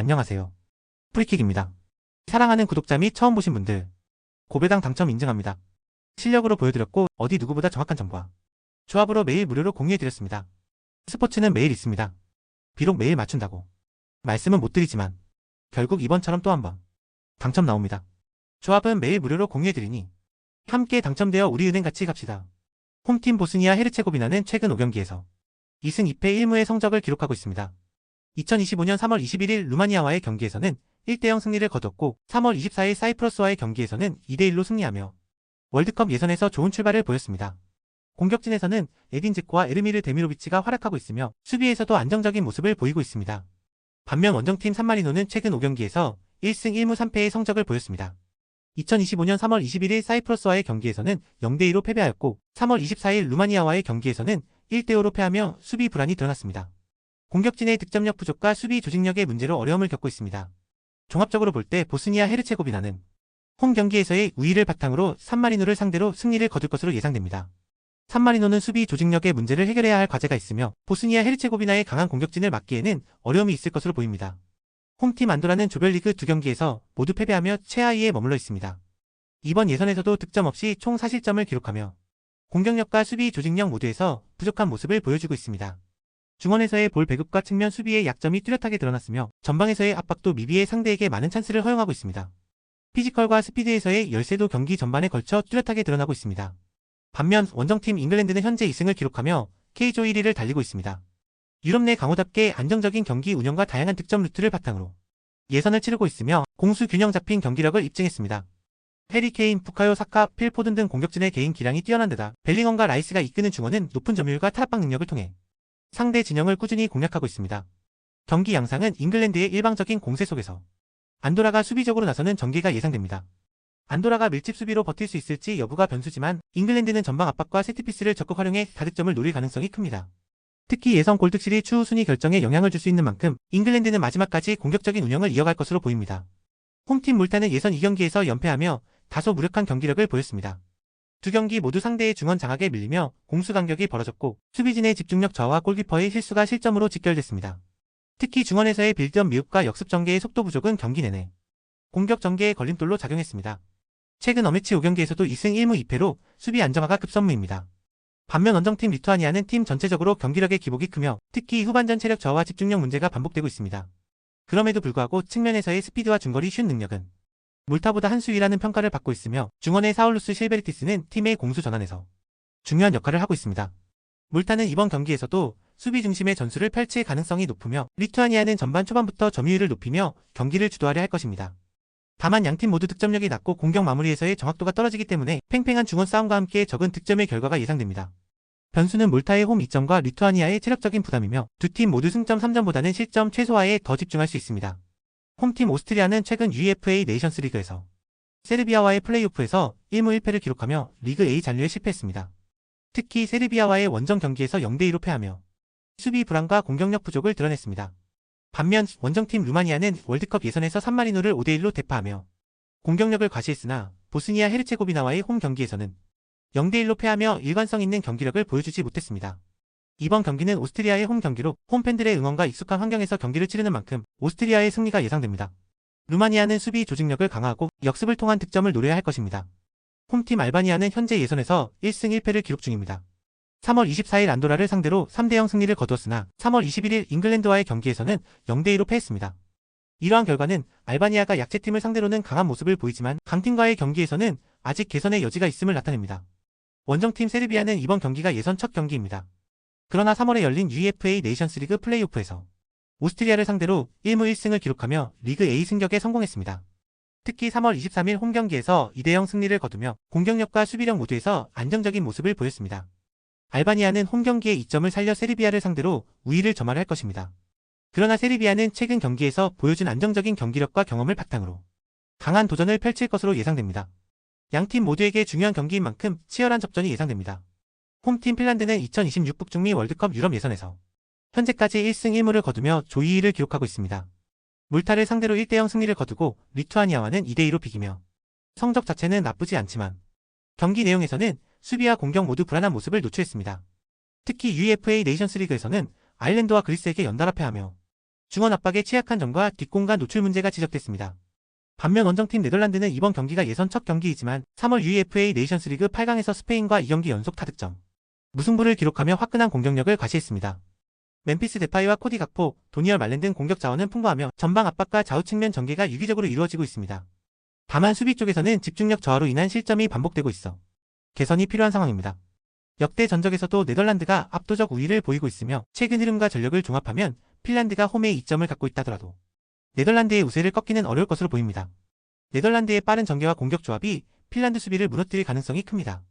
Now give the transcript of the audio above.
안녕하세요. 프리킥입니다. 사랑하는 구독자 및 처음 보신 분들, 고배당 당첨 인증합니다. 실력으로 보여드렸고 어디 누구보다 정확한 정보와 조합으로 매일 무료로 공유해드렸습니다. 스포츠는 매일 있습니다. 비록 매일 맞춘다고 말씀은 못 드리지만 결국 이번처럼 또 한 번 당첨 나옵니다. 조합은 매일 무료로 공유해드리니 함께 당첨되어 우리 은행 같이 갑시다. 홈팀 보스니아 헤르체고비나는 최근 5경기에서 2승 2패 1무의 성적을 기록하고 있습니다. 2025년 3월 21일 루마니아와의 경기에서는 1대0 승리를 거뒀고 3월 24일 사이프러스와의 경기에서는 2대1로 승리하며 월드컵 예선에서 좋은 출발을 보였습니다. 공격진에서는 에딘즈코와 에르미르 데미로비치가 활약하고 있으며 수비에서도 안정적인 모습을 보이고 있습니다. 반면 원정팀 산마리노는 최근 5경기에서 1승 1무 3패의 성적을 보였습니다. 2025년 3월 21일 사이프러스와의 경기에서는 0대2로 패배하였고 3월 24일 루마니아와의 경기에서는 1대5로 패하며 수비 불안이 드러났습니다. 공격진의 득점력 부족과 수비 조직력의 문제로 어려움을 겪고 있습니다. 종합적으로 볼 때 보스니아 헤르체고비나는 홈 경기에서의 우위를 바탕으로 산마리노를 상대로 승리를 거둘 것으로 예상됩니다. 산마리노는 수비 조직력의 문제를 해결해야 할 과제가 있으며 보스니아 헤르체고비나의 강한 공격진을 막기에는 어려움이 있을 것으로 보입니다. 홈팀 안도라는 조별리그 두 경기에서 모두 패배하며 최하위에 머물러 있습니다. 이번 예선에서도 득점 없이 총 4실점을 기록하며 공격력과 수비 조직력 모두에서 부족한 모습을 보여주고 있습니다. 중원에서의 볼 배급과 측면 수비의 약점이 뚜렷하게 드러났으며 전방에서의 압박도 미비의 상대에게 많은 찬스를 허용하고 있습니다. 피지컬과 스피드에서의 열세도 경기 전반에 걸쳐 뚜렷하게 드러나고 있습니다. 반면 원정팀 잉글랜드는 현재 2승을 기록하며 K조 1위를 달리고 있습니다. 유럽 내 강호답게 안정적인 경기 운영과 다양한 득점 루트를 바탕으로 예선을 치르고 있으며 공수 균형 잡힌 경기력을 입증했습니다. 해리 케인, 부카요 사카, 필 포든 등 공격진의 개인 기량이 뛰어난 데다 벨링엄과 라이스가 이끄는 중원은 높은 점유율과 탈압박 능력을 통해 상대 진영을 꾸준히 공략하고 있습니다. 경기 양상은 잉글랜드의 일방적인 공세 속에서 안도라가 수비적으로 나서는 전개가 예상됩니다. 안도라가 밀집 수비로 버틸 수 있을지 여부가 변수지만 잉글랜드는 전방 압박과 세트피스를 적극 활용해 다득점을 노릴 가능성이 큽니다. 특히 예선 골득실이 추후 순위 결정에 영향을 줄 수 있는 만큼 잉글랜드는 마지막까지 공격적인 운영을 이어갈 것으로 보입니다. 홈팀 물타는 예선 2경기에서 연패하며 다소 무력한 경기력을 보였습니다. 두 경기 모두 상대의 중원 장악에 밀리며 공수 간격이 벌어졌고 수비진의 집중력 저하와 골키퍼의 실수가 실점으로 직결됐습니다. 특히 중원에서의 빌드업 미흡과 역습 전개의 속도 부족은 경기 내내 공격 전개의 걸림돌로 작용했습니다. 최근 어매치 5경기에서도 2승 1무 2패로 수비 안정화가 급선무입니다. 반면 원정팀 리투아니아는 팀 전체적으로 경기력의 기복이 크며 특히 후반전 체력 저하와 집중력 문제가 반복되고 있습니다. 그럼에도 불구하고 측면에서의 스피드와 중거리 슛 능력은 물타보다 한 수위라는 평가를 받고 있으며 중원의 사울루스 실베르티스는 팀의 공수 전환에서 중요한 역할을 하고 있습니다. 물타는 이번 경기에서도 수비 중심의 전술을 펼칠 가능성이 높으며 리투아니아는 전반 초반부터 점유율을 높이며 경기를 주도하려 할 것입니다. 다만 양팀 모두 득점력이 낮고 공격 마무리에서의 정확도가 떨어지기 때문에 팽팽한 중원 싸움과 함께 적은 득점의 결과가 예상됩니다. 변수는 몰타의 홈 2점과 리투아니아의 체력적인 부담이며 두 팀 모두 승점 3점보다는 실점 최소화에 더 집중할 수 있습니다. 홈팀 오스트리아는 최근 UEFA 네이션스 리그에서 세르비아와의 플레이오프에서 1무 1패를 기록하며 리그 A 잔류에 실패했습니다. 특히 세르비아와의 원정 경기에서 0대2로 패하며 수비 불안과 공격력 부족을 드러냈습니다. 반면 원정팀 루마니아는 월드컵 예선에서 산마리노를 5대1로 대파하며 공격력을 과시했으나 보스니아 헤르체고비나와의 홈 경기에서는 0대1로 패하며 일관성 있는 경기력을 보여주지 못했습니다. 이번 경기는 오스트리아의 홈 경기로 홈팬들의 응원과 익숙한 환경에서 경기를 치르는 만큼 오스트리아의 승리가 예상됩니다. 루마니아는 수비 조직력을 강화하고 역습을 통한 득점을 노려야 할 것입니다. 홈팀 알바니아는 현재 예선에서 1승 1패를 기록 중입니다. 3월 24일 안도라를 상대로 3대0 승리를 거두었으나 3월 21일 잉글랜드와의 경기에서는 0대2로 패했습니다. 이러한 결과는 알바니아가 약체팀을 상대로는 강한 모습을 보이지만 강팀과의 경기에서는 아직 개선의 여지가 있음을 나타냅니다. 원정팀 세르비아는 이번 경기가 예선 첫 경기입니다. 그러나 3월에 열린 UEFA 네이션스리그 플레이오프에서 오스트리아를 상대로 1무 1승을 기록하며 리그 A 승격에 성공했습니다. 특히 3월 23일 홈 경기에서 2대0 승리를 거두며 공격력과 수비력 모두에서 안정적인 모습을 보였습니다. 알바니아는 홈 경기에 2점을 살려 세르비아를 상대로 우위를 점하려 할 것입니다. 그러나 세르비아는 최근 경기에서 보여준 안정적인 경기력과 경험을 바탕으로 강한 도전을 펼칠 것으로 예상됩니다. 양 팀 모두에게 중요한 경기인 만큼 치열한 접전이 예상됩니다. 홈팀 핀란드는 2026 북중미 월드컵 유럽 예선에서 현재까지 1승 1무를 거두며 조 2위를 기록하고 있습니다. 물타를 상대로 1대0 승리를 거두고 리투아니아와는 2대2로 비기며 성적 자체는 나쁘지 않지만 경기 내용에서는 수비와 공격 모두 불안한 모습을 노출했습니다. 특히 UEFA 네이션스 리그에서는 아일랜드와 그리스에게 연달아 패하며 중원 압박에 취약한 점과 뒷공간 노출 문제가 지적됐습니다. 반면 원정팀 네덜란드는 이번 경기가 예선 첫 경기이지만 3월 UEFA 네이션스 리그 8강에서 스페인과 2경기 연속 타득점, 무승부를 기록하며 화끈한 공격력을 과시했습니다. 멤피스 데파이와 코디 각포, 도니얼 말렌 등 공격 자원은 풍부하며 전방 압박과 좌우 측면 전개가 유기적으로 이루어지고 있습니다. 다만 수비 쪽에서는 집중력 저하로 인한 실점이 반복되고 있어 개선이 필요한 상황입니다. 역대 전적에서도 네덜란드가 압도적 우위를 보이고 있으며 최근 흐름과 전력을 종합하면 핀란드가 홈에 이점을 갖고 있다더라도 네덜란드의 우세를 꺾기는 어려울 것으로 보입니다. 네덜란드의 빠른 전개와 공격 조합이 핀란드 수비를 무너뜨릴 가능성이 큽니다.